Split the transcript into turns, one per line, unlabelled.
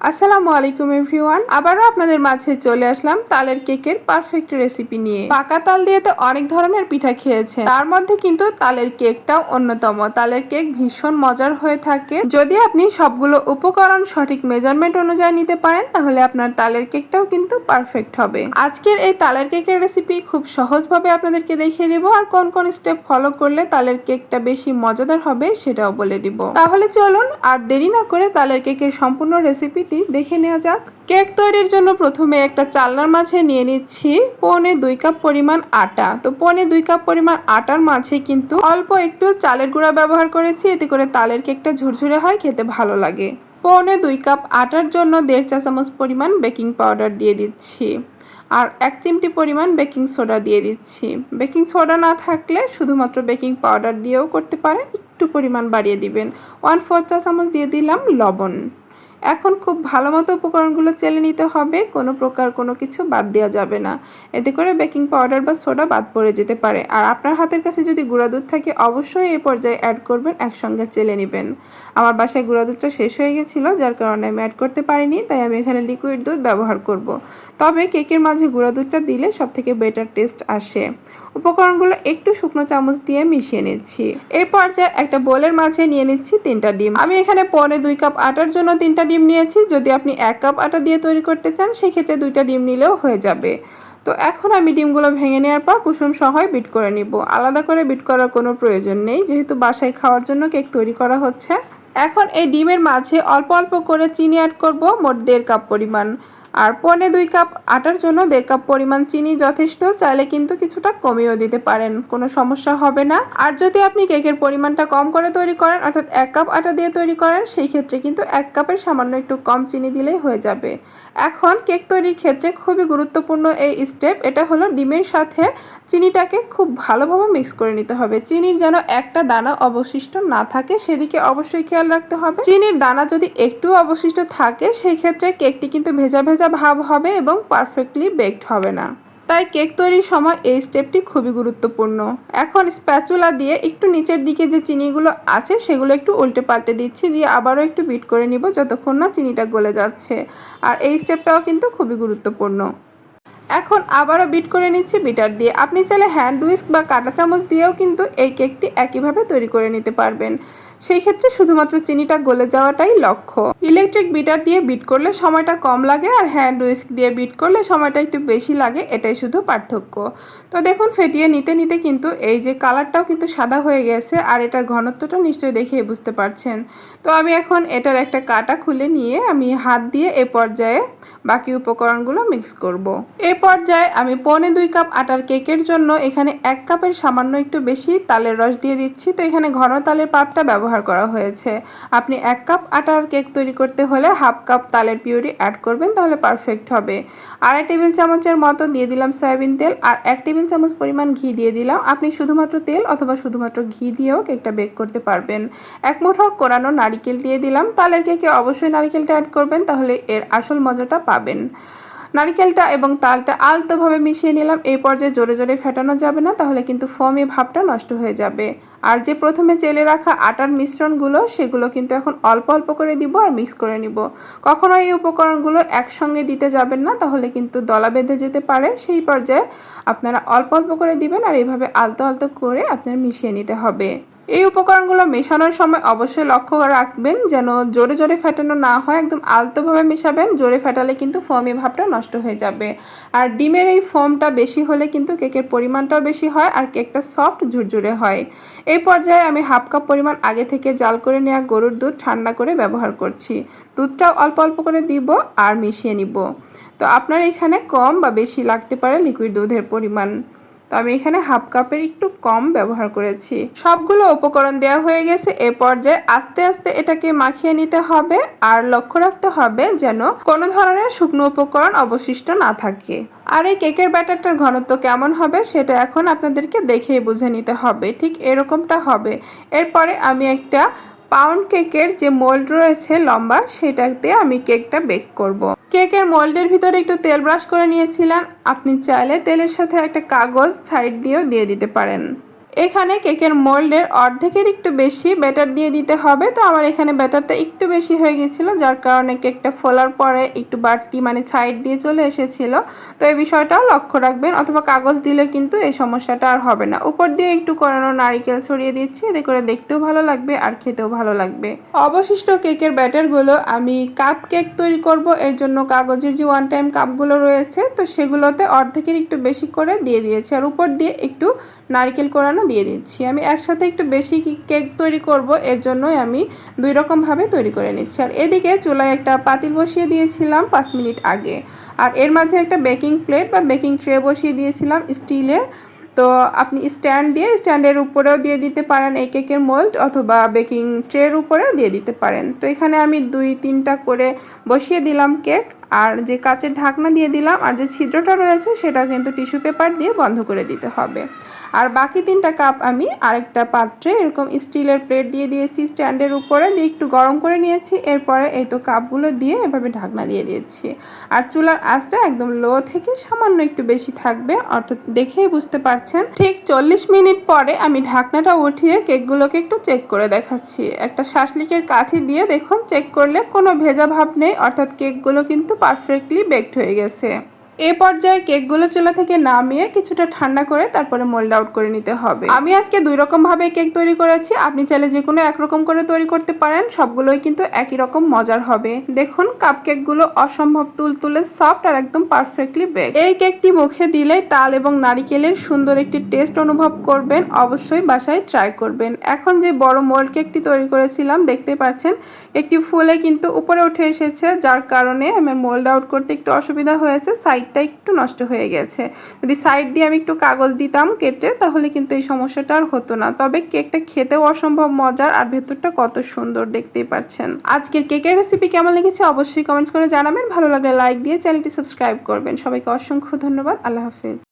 আসসালামু আলাইকুম এভরিওয়ান। আবারও আপনাদের মাঝে চলে আসলাম তালের কেকের পারফেক্ট রেসিপি নিয়ে। পাকা তাল দিয়ে তো অনেক ধরনের পিঠা খেয়েছে তার মধ্যে কিন্তু তালের কেকটাও অন্যতম। তালের কেক ভীষণ মজার হয়ে থাকে। যদি আপনি সবগুলো উপকরণ সঠিক মেজারমেন্ট অনুযায়ী নিতে পারেন, তাহলে আপনার তালের কেকটাও কিন্তু পারফেক্ট হবে। আজকের এই তালের কেকের রেসিপি খুব সহজভাবে আপনাদেরকে দেখিয়ে দেবো আর কোন কোন স্টেপ ফলো করলে তালের কেকটা বেশি মজাদার হবে সেটাও বলে দিব। তাহলে চলুন আর দেরি না করে তালের কেকের সম্পূর্ণ রেসিপিটি দেখে নেওয়া যাক। কেক তৈরির জন্য প্রথমে একটা চালনার মাঝে নিয়ে নিচ্ছি পৌনে দুই কাপ পরিমাণ আটা। তো পৌনে দুই কাপ পরিমাণ আটার মাঝে কিন্তু অল্প একটু চালের গুঁড়া ব্যবহার করেছি। এতে করে তালের কেকটা ঝুরঝুরে হয়, খেতে ভালো লাগে। পৌনে দুই কাপ আটার জন্য দেড় চা চামচ পরিমাণ বেকিং পাউডার দিয়ে দিচ্ছি। আর এক চিমটি পরিমাণ বেকিং সোডা দিয়ে দিচ্ছি। বেকিং সোডা না থাকলে শুধুমাত্র বেকিং পাউডার দিয়েও করতে পারেন। একটু পরিমাণ বাড়িয়ে দিবেন। ওয়ান ফোর চা চামচ দিয়ে দিলাম লবণ। এখন খুব ভালো মতো উপকরণগুলো চেলে নিতে হবে, কোনো প্রকার কোনো কিছু বাদ দেওয়া যাবে না। এতে করে বেকিং পাউডার বা সোডা বাদ পড়ে যেতে পারে। আর আপনার হাতের কাছে যদি গুঁড়া দুধ থাকে, অবশ্যই এই পর্যায়ে অ্যাড করবেন, একসঙ্গে চেলে নেবেন। আমার বাসায় গুঁড়া দুধটা শেষ হয়ে গেছিল, যার কারণে আমি অ্যাড করতে পারিনি, তাই আমি এখানে লিকুইড দুধ ব্যবহার করব। তবে কেকের মাঝে গুঁড়া দুধটা দিলে সব থেকে বেটার টেস্ট আসে। উপকরণগুলো একটু শুকনো চামচ দিয়ে মিশিয়ে নিচ্ছি। এই পর্যায়ে একটা বোলের মাঝে নিয়ে নিচ্ছি তিনটা ডিম। আমি এখানে পনে দুই কাপ আটার জন্য তিনটা ডিম নিয়েছি, যদি আপনি এক কাপ আটা দিয়ে তৈরি করতে চান, সেক্ষেত্রে দুইটা ডিম নিলেও হয়ে যাবে। তো এখন আমি ডিমগুলো ভেঙে নেওয়ার পর কুসুম সহই বিট করে নিব। আলাদা করে বিট করার কোনো প্রয়োজন নেই, যেহেতু বাসায় খাওয়ার জন্য কেক তৈরি করা হচ্ছে। এখন এই ডিমের মাঝে অল্প অল্প করে চিনি অ্যাড করব, মোট দেড় কাপ পরিমাণ। আর পনে দুই কাপ আটার জন্য দেড় কাপ পরিমাণ চিনি যথেষ্ট, চাইলে কিন্তু কিছুটা কমিয়েও দিতে পারেন, কোনো সমস্যা হবে না। আর যদি আপনি কেকের পরিমাণটা কম করে তৈরি করেন, অর্থাৎ এক কাপ আটা দিয়ে তৈরি করেন, সেই ক্ষেত্রে কিন্তু এক কাপের সামান্য একটু কম চিনি দিলেই হয়ে যাবে। এখন কেক তৈরির ক্ষেত্রে খুবই গুরুত্বপূর্ণ এই স্টেপ, এটা হলো ডিমের সাথে চিনিটাকে খুব ভালোভাবে মিক্স করে নিতে হবে। চিনির যেন একটা দানা অবশিষ্ট না থাকে, সেদিকে অবশ্যই খেয়াল রাখতে হবে। চিনির দানা যদি একটু অবশিষ্ট থাকে, সেই ক্ষেত্রে কেকটি কিন্তু ভেজা ভেজা ভাব হবে এবং পারফেক্টলি বেকড হবে না। তাই কেক তৈরির সময় এই স্টেপটি খুবই গুরুত্বপূর্ণ। এখন স্প্যাচুলা দিয়ে একটু নিচের দিকে যে চিনিগুলো আছে, সেগুলো একটু উল্টে পাল্টে দিচ্ছি, দিয়ে আবারও একটু বিট করে নিব যতক্ষণ না চিনিটা গলে যাচ্ছে। আর এই স্টেপটাও কিন্তু খুবই গুরুত্বপূর্ণ। এখন আবারও বিট করে নিচ্ছি বিটার দিয়ে। আপনি চাইলে হ্যান্ড উইস্ক বা কাঁটা চামচ দিয়েও কিন্তু এই কেকটি একইভাবে তৈরি করে নিতে পারবেন। সেই ক্ষেত্রে শুধুমাত্র চিনিটা গলে যাওয়াটাই লক্ষ্য। ইলেকট্রিক বিটার দিয়ে বিট করলে সময়টা কম লাগে আর হ্যান্ড উইস্ক দিয়ে বিট করলে সময়টা একটু বেশি লাগে, এটাই শুধু পার্থক্য। তো দেখুন, ফেটিয়ে নিতে নিতে কিন্তু এই যে কালারটাও কিন্তু সাদা হয়ে গেছে আর এটার ঘনত্বটা নিশ্চয়ই দেখে বুঝতে পারছেন। তো আমি এখন এটার একটা কাটা খুলে নিয়ে আমি হাত দিয়ে এ পর্যায়ে বাকি উপকরণগুলো মিক্স করব। এ পর্যায়ে আমি পৌনে দুই কাপ আটার কেকের জন্য এখানে এক কাপের সামান্য একটু বেশি তালের রস দিয়ে দিচ্ছি। তো এখানে ঘন তালের পাপটা ব্যবহার করা হয়েছে। আপনি এক কাপ আটার কেক তৈরি করতে হলে হাফ কাপ তালের পিউরি অ্যাড করবেন, তাহলে পারফেক্ট হবে। আড়াই টেবিল চামচের মতো দিয়ে দিলাম সয়াবিন তেল, আর এক টেবিল চামচ পরিমাণ ঘি দিয়ে দিলাম। আপনি শুধুমাত্র তেল অথবা শুধুমাত্র ঘি দিয়েও কেকটা বেক করতে পারবেন। এক মুঠো কোরানো নারিকেল দিয়ে দিলাম। তালের কেকে অবশ্যই নারিকেলটা অ্যাড করবেন, তাহলে এর আসল মজাটা পাবেন। নারিকেলটা এবং তালটা আলতোভাবে মিশিয়ে নিলাম। এই পর্যায়ে জোরে জোরে ফেটানো যাবে না, তাহলে কিন্তু ফোমে ভাবটা নষ্ট হয়ে যাবে। আর যে প্রথমে চেলে রাখা আটার মিশ্রণগুলো, সেগুলো কিন্তু এখন অল্প অল্প করে দিব আর মিক্স করে নিব। কখনো এই উপকরণগুলো একসঙ্গে দিতে যাবেন না, তাহলে কিন্তু দলা বেঁধে যেতে পারে। সেই পর্যায়ে আপনারা অল্প অল্প করে দিবেন আর এইভাবে আলতো আলতো করে আপনার মিশিয়ে নিতে হবে। এই উপকরণগুলো মেশানোর সময় অবশ্যই লক্ষ্য রাখবেন যেন জোরে জোরে ফেটানো না হয়, একদম আলতোভাবে মেশাবেন, জোরে ফেটালে কিন্তু ফোমি ভাবটা নষ্ট হয়ে যাবে। আর ডিমের এই ফোমটা বেশি হলে কিন্তু কেকের পরিমাণটাও বেশি হয় আর কেকটা সফট ঝুরঝুরে হয়। এই পর্যায়ে আমি হাফ কাপ পরিমাণ আগে থেকে জাল করে নেওয়া গরুর দুধ ঠান্ডা করে ব্যবহার করছি। দুধটাও অল্প অল্প করে দিব আর মিশিয়ে নিব। তো আপনার এখানে কম বা বেশি লাগতে পারে লিকুইড দুধের পরিমাণ। তো আমি এখানে হাফ কাপের একটু কম ব্যবহার করেছি। সবগুলো উপকরণ দেওয়া হয়ে গেছে এ পর্যায়ে আস্তে আস্তে এটাকে মাখিয়ে নিতে হবে আর লক্ষ্য রাখতে হবে যেন কোনো ধরনের শুকনো উপকরণ অবশিষ্ট না থাকে। আর এই কেকের ব্যাটারটার ঘনত্ব কেমন হবে সেটা এখন আপনাদেরকে দেখেই বুঝে নিতে হবে। ঠিক এরকমটা হবে। এরপরে আমি একটা পাউন্ড কেকের যে মোল্ড রয়েছে লম্বা, সেটাতে আমি কেকটা বেক করব। কেকের মোল্ডের ভিতরে একটু তেল ব্রাশ করে নিয়েছিলাম। আপনি চাইলে তেলের সাথে একটা কাগজ সাইড দিয়েও দিয়ে দিতে পারেন। এখানে কেকের মোল্ডের অর্ধেকের একটু বেশি ব্যাটার দিয়ে দিতে হবে। তো আমার এখানে ব্যাটারটা একটু বেশি হয়ে গেছিল, যার কারণে কেকটা ফোলার পরে একটু বাড়তি মানে সাইড দিয়ে চলে এসেছিল। তো এই বিষয়টাও লক্ষ্য রাখবেন, অথবা কাগজ দিলে কিন্তু এই সমস্যাটা আর হবে না। উপর দিয়ে একটু করানো নারিকেল ছড়িয়ে দিচ্ছি, এতে করে দেখতেও ভালো লাগবে আর খেতেও ভালো লাগবে। অবশিষ্ট কেকের ব্যাটারগুলো আমি কাপ কেক তৈরি করব, এর জন্য কাগজের যে ওয়ান টাইম কাপগুলো রয়েছে, তো সেগুলোতে অর্ধেকের একটু বেশি করে দিয়ে দিয়েছি। আর উপর দিয়ে একটু নারকেল কোরানো দিয়ে দিচ্ছি। আমি একসাথে একটু বেশি কেক তৈরি করব, এর জন্যই আমি দুই রকমভাবে তৈরি করে নিচ্ছি। আর এদিকে চুলায় একটা পাতিল বসিয়ে দিয়েছিলাম পাঁচ মিনিট আগে। আর এর মাঝে একটা বেকিং প্লেট বা বেকিং ট্রে বসিয়ে দিয়েছিলাম স্টিলের। তো আপনি স্ট্যান্ড দিয়ে, স্ট্যান্ডের উপরেও দিয়ে দিতে পারেন এই কেকের মোল্ড অথবা বেকিং ট্রের উপরেও দিয়ে দিতে পারেন। তো এখানে আমি দুই তিনটা করে বসিয়ে দিলাম কেক। আর যে কাচের ঢাকনা দিয়ে দিলাম আর যে ছিদ্রটা রয়েছে সেটা কিন্তু টিস্যু পেপার দিয়ে বন্ধ করে দিতে হবে। আর বাকি তিনটা কাপ আমি আরেকটা পাত্রে এরকম স্টিলের প্লেট দিয়ে দিয়েছি স্ট্যান্ডের উপরে, দিয়ে একটু গরম করে নিয়েছি, এরপরে এই তো কাপগুলো দিয়ে এভাবে ঢাকনা দিয়ে দিয়েছি। আর চুলার আঁচটা একদম লো থেকে সামান্য একটু বেশি থাকবে, অর্থাৎ দেখেই বুঝতে পারছেন। ঠিক চল্লিশ মিনিট পরে আমি ঢাকনাটা উঠিয়ে কেকগুলোকে একটু চেক করে দেখাচ্ছি। একটা শাসলিকের কাঠি দিয়ে দেখুন, চেক করলে কোনো ভেজা ভাব নেই, অর্থাৎ কেকগুলো কিন্তু পারফেক্টলি বেকড হয়ে গেছে। এ পর্যায়ে কেকগুলো চুলা থেকে নামিয়ে কিছুটা ঠান্ডা করে তারপরে মোল্ড আউট করে নিতে হবে। আমি আজকে দুই রকম ভাবে কেক তৈরি করেছি। আপনি চাইলে যে কোনো একরকম করে তৈরি করতে পারেন। সবগুলোই কিন্তু একই রকম মজার হবে। দেখুন কাপ কেকগুলো অসম্ভব তুলতুলে সফট আর একদম পারফেক্টলি বেক এই কেকটি মুখে দিলে তাল এবং নারিকেলের সুন্দর একটি টেস্ট অনুভব করবেন। অবশ্যই বাসায় ট্রাই করবেন। এখন যে বড় মোল্ড কেকটি তৈরি করেছিলাম, দেখতে পাচ্ছেন, একটি ফুলে কিন্তু উপরে উঠে এসেছে, যার কারণে আমার মোল্ড আউট করতে একটু অসুবিধা হয়েছে। সাইড সাইডটা একটু নষ্ট হয়ে গেছে। যদি সাইড দিয়ে আমি একটু কাগজ দিতাম কেটে, তাহলে কিন্তু এই সমস্যাটা আর হতো না। তবে কেকটা খেতেও অসম্ভব মজার আর ভেতরটা কত সুন্দর দেখতেই পাচ্ছেন। আজকের কেকের রেসিপি কেমন লেগেছে অবশ্যই কমেন্টস করে জানাবেন। ভালো লাগলে লাইক দিয়ে চ্যানেলটি সাবস্ক্রাইব করবেন। সবাইকে অসংখ্য ধন্যবাদ। আল্লাহ হাফিজ।